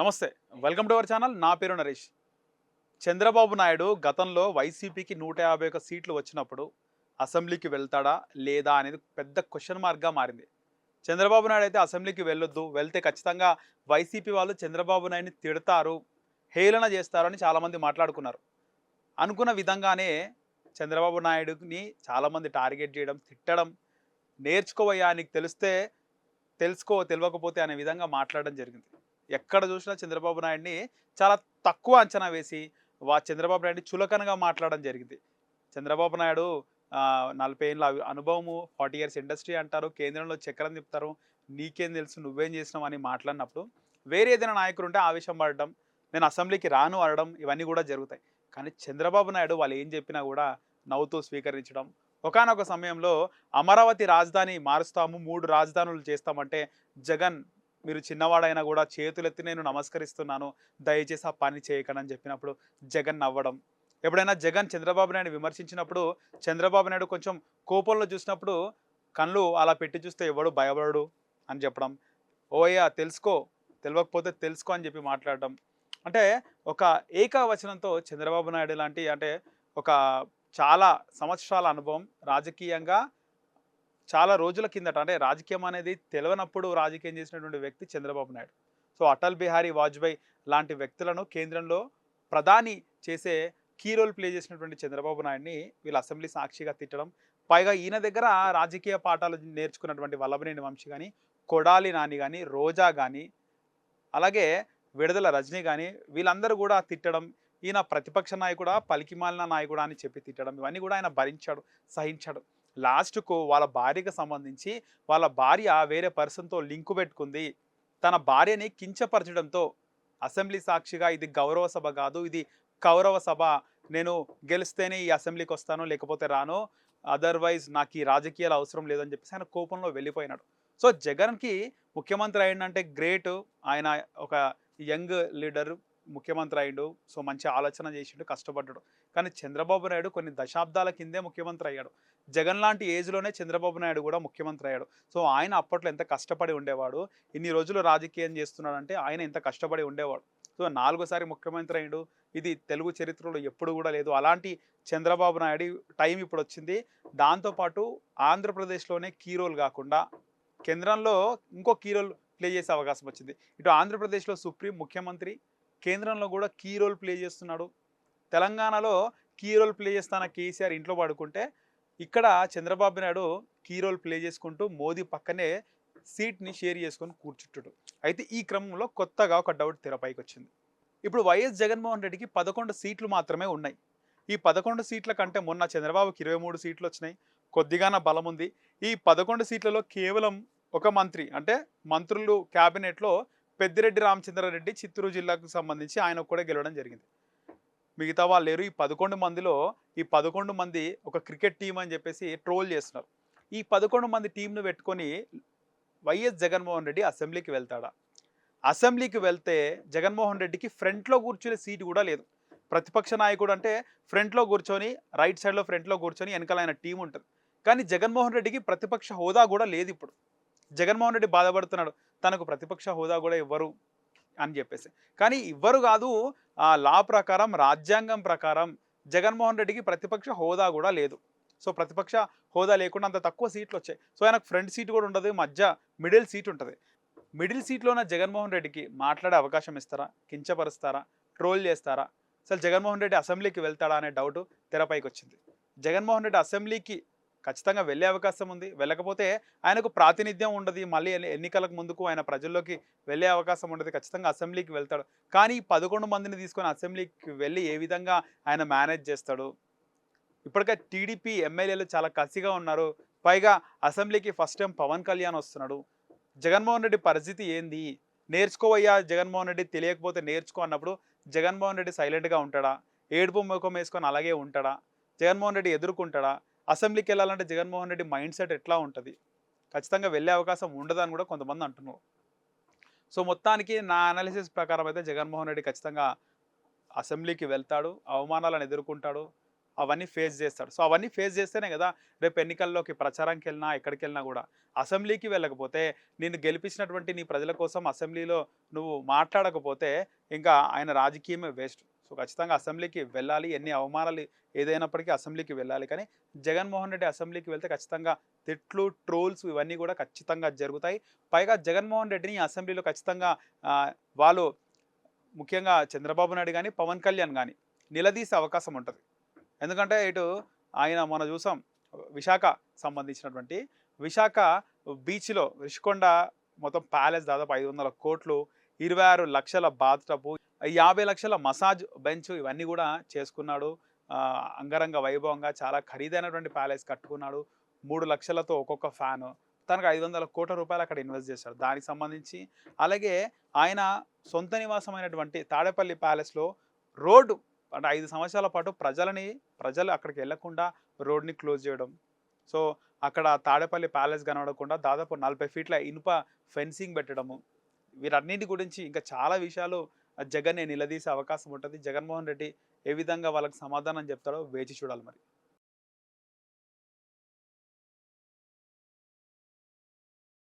నమస్తే. Welcome to our channel నా పేరు నరేష్. చంద్రబాబు నాయుడు గతంలో వైసీపీకి నూట యాభై ఒక సీట్లు వచ్చినప్పుడు అసెంబ్లీకి వెళ్తాడా లేదా అనేది పెద్ద క్వశ్చన్ మార్క్గా మారింది. చంద్రబాబు నాయుడు అయితే అసెంబ్లీకి వెళ్ళొద్దు వెళ్తే ఖచ్చితంగా వైసీపీ వాళ్ళు చంద్రబాబు నాయుడిని తిడతారు హేళన చేస్తారు అని చాలామంది మాట్లాడుకున్నారు. అనుకున్న విధంగానే చంద్రబాబు నాయుడుని చాలామంది టార్గెట్ చేయడం తిట్టడం నేర్చుకోవయ్యా నీకు తెలిస్తే తెలుసుకో తెలియకపోతే అనే విధంగా మాట్లాడడం జరిగింది. ఎక్కడ చూసినా చంద్రబాబు నాయుడిని చాలా తక్కువ అంచనా వేసి వా చంద్రబాబు నాయుడిని చులకనగా మాట్లాడడం జరిగింది. చంద్రబాబు నాయుడు నలభై ఏళ్ళ అనుభవము ఫార్టీ ఇయర్స్ ఇండస్ట్రీ అంటారు కేంద్రంలో చక్రం తిప్పుతారు నీకేం తెలుసు నువ్వేం చేసినావు అని మాట్లాడినప్పుడు వేరే ఏదైనా నాయకుడు ఉంటే ఆవేశం పడడం నేను అసెంబ్లీకి రాను అనడం ఇవన్నీ కూడా జరుగుతాయి. కానీ చంద్రబాబు నాయుడు వాళ్ళు ఏం చెప్పినా కూడా నవ్వుతూ స్వీకరించడం ఒకానొక సమయంలో అమరావతి రాజధాని మారుస్తాము మూడు రాజధానులు చేస్తామంటే జగన్ మీరు చిన్నవాడైనా కూడా చేతులెత్తి నేను నమస్కరిస్తున్నాను దయచేసి ఆ పని చేయకండి అని చెప్పినప్పుడు జగన్ నవ్వడం. ఎప్పుడైనా జగన్ చంద్రబాబు నాయుడు విమర్శించినప్పుడు చంద్రబాబు నాయుడు కొంచెం కోపంలో చూసినప్పుడు కళ్ళు అలా పెట్టి చూస్తే ఎవడు భయపడడు అని చెప్పడం. ఓయ్యా తెలుసుకో తెలియకపోతే తెలుసుకో అని చెప్పి మాట్లాడడం. అంటే ఒక ఏకవచనంతో చంద్రబాబు నాయుడు లాంటి అంటే ఒక చాలా సంవత్సరాల అనుభవం రాజకీయంగా చాలా రోజుల కిందట అంటే రాజకీయం అనేది తెలియనప్పుడు రాజకీయం చేసినటువంటి వ్యక్తి చంద్రబాబు నాయుడు. సో అటల్ బిహారీ వాజ్పేయి లాంటి వ్యక్తులను కేంద్రంలో ప్రధాని చేసే కీ రోల్ ప్లే చేసినటువంటి చంద్రబాబు నాయుడిని వీళ్ళు అసెంబ్లీ సాక్షిగా తిట్టడం పైగా ఈయన దగ్గర రాజకీయ పాఠాలు నేర్చుకున్నటువంటి వల్లభనేని వంశీ కానీ కొడాలి నాని కానీ రోజా కానీ అలాగే విడుదల రజనీ కానీ వీళ్ళందరూ కూడా తిట్టడం ఈయన ప్రతిపక్ష నాయకుడా పలికిమాలిన నాయకుడా అని చెప్పి తిట్టడం ఇవన్నీ కూడా ఆయన భరించాడు సహించాడు. లాస్ట్కు వాళ్ళ భార్యకు సంబంధించి వాళ్ళ భార్య వేరే పర్సన్తో లింకు పెట్టుకుంది. తన భార్యని కించపరచడంతో అసెంబ్లీ సాక్షిగా ఇది గౌరవ సభ కాదు ఇది కౌరవ సభ. నేను గెలిస్తేనే ఈ అసెంబ్లీకి వస్తాను లేకపోతే రాను అదర్వైజ్ నాకు ఈ రాజకీయాలు అవసరం లేదని చెప్పేసి ఆయన కోపంలో వెళ్ళిపోయినాడు. సో జగన్కి ముఖ్యమంత్రి అయిందంటే గ్రేట్. ఆయన ఒక యంగ్ లీడర్ ముఖ్యమంత్రి అయిండు. సో మంచి ఆలోచన చేసిండు కష్టపడ్డాడు. కానీ చంద్రబాబు నాయుడు కొన్ని దశాబ్దాల కిందే ముఖ్యమంత్రి అయ్యాడు జగన్ లాంటి ఏజ్లోనే చంద్రబాబు నాయుడు కూడా ముఖ్యమంత్రి అయ్యాడు సో ఆయన అప్పట్లో ఎంత కష్టపడి ఉండేవాడు? ఇన్ని రోజులు రాజకీయం చేస్తున్నాడంటే ఆయన ఎంత కష్టపడి ఉండేవాడు. సో నాలుగోసారి ముఖ్యమంత్రి అయ్యాడు ఇది తెలుగు చరిత్రలో ఎప్పుడు కూడా లేదు. అలాంటి చంద్రబాబు నాయుడు టైం ఇప్పుడు వచ్చింది. దాంతోపాటు ఆంధ్రప్రదేశ్లోనే కీ రోల్ కాకుండా కేంద్రంలో ఇంకో కీ రోల్ ప్లే చేసే అవకాశం వచ్చింది. ఇటు ఆంధ్రప్రదేశ్లో సుప్రీం ముఖ్యమంత్రి కేంద్రంలో కూడా కీ రోల్ ప్లే చేస్తున్నాడు. తెలంగాణలో కీ రోల్ ప్లే చేస్తాన కేసీఆర్ ఇంట్లో పడుకుంటే ఇక్కడ Chandrababu Naidu key role play చేసుకుంటూ మోదీ పక్కనే సీట్ని షేర్ చేసుకొని కూర్చుంటాడు. అయితే ఈ క్రమంలో కొత్తగా ఒక డౌట్ తెరపైకి వచ్చింది. ఇప్పుడు వైఎస్ జగన్మోహన్ రెడ్డికి పదకొండు సీట్లు మాత్రమే ఉన్నాయి. ఈ పదకొండు సీట్ల కంటే మొన్న చంద్రబాబుకి ఇరవై మూడు సీట్లు వచ్చినాయి. కొద్దిగాన బలం ఉంది. ఈ పదకొండు సీట్లలో కేవలం ఒక మంత్రి అంటే మంత్రులు క్యాబినెట్లో పెద్దిరెడ్డి రామచంద్రారెడ్డి చిత్తూరు జిల్లాకు సంబంధించి ఆయన కూడా గెలవడం జరిగింది. మిగతా వాళ్ళు లేరు ఈ పదకొండు మందిలో ఈ పదకొండు మంది ఒక క్రికెట్ టీం అని చెప్పేసి ట్రోల్ చేస్తున్నారు. ఈ పదకొండు మంది టీంను పెట్టుకొని వైఎస్ జగన్మోహన్ రెడ్డి అసెంబ్లీకి వెళ్తాడా. అసెంబ్లీకి వెళ్తే జగన్మోహన్ రెడ్డికి ఫ్రంట్లో కూర్చునే సీటు కూడా లేదు. ప్రతిపక్ష నాయకుడు అంటే ఫ్రంట్లో కూర్చొని రైట్ సైడ్లో ఫ్రంట్లో కూర్చొని వెనకాల ఆయన టీం ఉంటుంది. కానీ జగన్మోహన్ రెడ్డికి ప్రతిపక్ష హోదా కూడా లేదు ఇప్పుడు. జగన్మోహన్ రెడ్డి బాధపడుతున్నాడు తనకు ప్రతిపక్ష హోదా కూడా ఇవ్వరు అని చెప్పేసి. కానీ ఇవ్వరు కాదు లా ప్రకారం రాజ్యాంగం ప్రకారం జగన్మోహన్ రెడ్డికి ప్రతిపక్ష హోదా కూడా లేదు. సో ప్రతిపక్ష హోదా లేకుండా అంత తక్కువ సీట్లు వచ్చాయి సో ఆయనకు ఫ్రంట్ సీట్ కూడా ఉండదు మధ్య మిడిల్ సీట్ ఉంటుంది. మిడిల్ సీట్లో ఉన్న జగన్మోహన్ రెడ్డికి మాట్లాడే అవకాశం ఇస్తారా? కించపరుస్తారా? ట్రోల్ చేస్తారా? అసలు జగన్మోహన్ రెడ్డి అసెంబ్లీకి వెళ్తాడా అనే డౌట్ తెరపైకి వచ్చింది జగన్మోహన్ రెడ్డి అసెంబ్లీకి ఖచ్చితంగా వెళ్ళే అవకాశం ఉంది. వెళ్ళకపోతే ఆయనకు ప్రాతినిధ్యం ఉండదు. మళ్ళీ ఎన్నికలకు ముందుకు ఆయన ప్రజల్లోకి వెళ్ళే అవకాశం ఉండదు. ఖచ్చితంగా అసెంబ్లీకి వెళ్తాడు. కానీ పదకొండు మందిని తీసుకొని అసెంబ్లీకి వెళ్ళి ఏ విధంగా ఆయన మేనేజ్ చేస్తాడు? ఇప్పటికే టీడీపీ ఎమ్మెల్యేలు చాలా కసిగా ఉన్నారు. పైగా అసెంబ్లీకి ఫస్ట్ టైం పవన్ కళ్యాణ్ వస్తున్నాడు. జగన్మోహన్ రెడ్డి పరిస్థితి ఏంది? నేర్చుకోవయ్యా జగన్మోహన్ రెడ్డి తెలియకపోతే నేర్చుకో అన్నప్పుడు జగన్మోహన్ రెడ్డి సైలెంట్గా ఉంటాడా? ఏడుపు ముఖం వేసుకొని అలాగే ఉంటాడా? జగన్మోహన్ రెడ్డి ఎదుర్కొంటాడా? అసెంబ్లీకి వెళ్ళాలంటే జగన్మోహన్ రెడ్డి మైండ్ సెట్ ఎట్లా ఉంటుంది? ఖచ్చితంగా వెళ్ళే అవకాశం ఉండదని కూడా కొంతమంది అంటున్నారు. సో మొత్తానికి నా అనాలిసిస్ ప్రకారం అయితే జగన్మోహన్ రెడ్డి ఖచ్చితంగా అసెంబ్లీకి వెళ్తాడు అవమానాలను ఎదుర్కొంటాడు అవన్నీ ఫేస్ చేస్తాడు. సో అవన్నీ ఫేస్ చేస్తేనే కదా రేపు ఎన్నికల్లోకి ప్రచారానికి వెళ్ళినా ఎక్కడికి వెళ్ళినా కూడా అసెంబ్లీకి వెళ్ళకపోతే నేను గెలిపించినటువంటి నీ ప్రజల కోసం అసెంబ్లీలో నువ్వు మాట్లాడకపోతే ఇంకా ఆయన రాజకీయమే వేస్ట్ సో ఖచ్చితంగా అసెంబ్లీకి వెళ్ళాలి. ఎన్ని అవమానాలు ఏదైనప్పటికీ అసెంబ్లీకి వెళ్ళాలి. కానీ జగన్మోహన్ రెడ్డి అసెంబ్లీకి వెళ్తే ఖచ్చితంగా తిట్లు ట్రోల్స్ ఇవన్నీ కూడా ఖచ్చితంగా జరుగుతాయి. పైగా జగన్మోహన్ రెడ్డిని అసెంబ్లీలో ఖచ్చితంగా వాళ్ళు ముఖ్యంగా చంద్రబాబు నాయుడు కానీ పవన్ కళ్యాణ్ కానీ నిలదీసే అవకాశం ఉంటుంది. ఎందుకంటే ఇటు ఆయన మన చూసాం విశాఖ సంబంధించినటువంటి విశాఖ బీచ్లో రిషికొండ మొత్తం ప్యాలెస్ దాదాపు ఐదు వందల కోట్లు ఇరవై ఆరు లక్షల బాత్ టబ్ యాభై లక్షల మసాజ్ బెంచ్ ఇవన్నీ కూడా చేసుకున్నాడు. అంగరంగ వైభవంగా చాలా ఖరీదైనటువంటి ప్యాలెస్ కట్టుకున్నాడు. మూడు లక్షలతో ఒక్కొక్క ఫ్యాన్. తనకు ఐదు వందల కోట్ల రూపాయలు అక్కడ ఇన్వెస్ట్ చేశాడు. దానికి సంబంధించి అలాగే ఆయన సొంత నివాసమైనటువంటి తాడేపల్లి ప్యాలెస్లో రోడ్డు అంటే ఐదు సంవత్సరాల పాటు ప్రజలని ప్రజలు అక్కడికి వెళ్ళకుండా రోడ్ని క్లోజ్ చేయడం. సో అక్కడ తాడేపల్లి ప్యాలెస్ కనబడకుండా దాదాపు నలభై ఫీట్ల ఇనుప ఫెన్సింగ్ పెట్టడము. వీరన్నిటి గురించి ఇంకా చాలా విషయాలు జగన్ నిలదీసే అవకాశం ఉంటుంది. జగన్మోహన్ రెడ్డి ఏ విధంగా వాళ్ళకి సమాధానం చెప్తాడో వేచి చూడాలి మరి.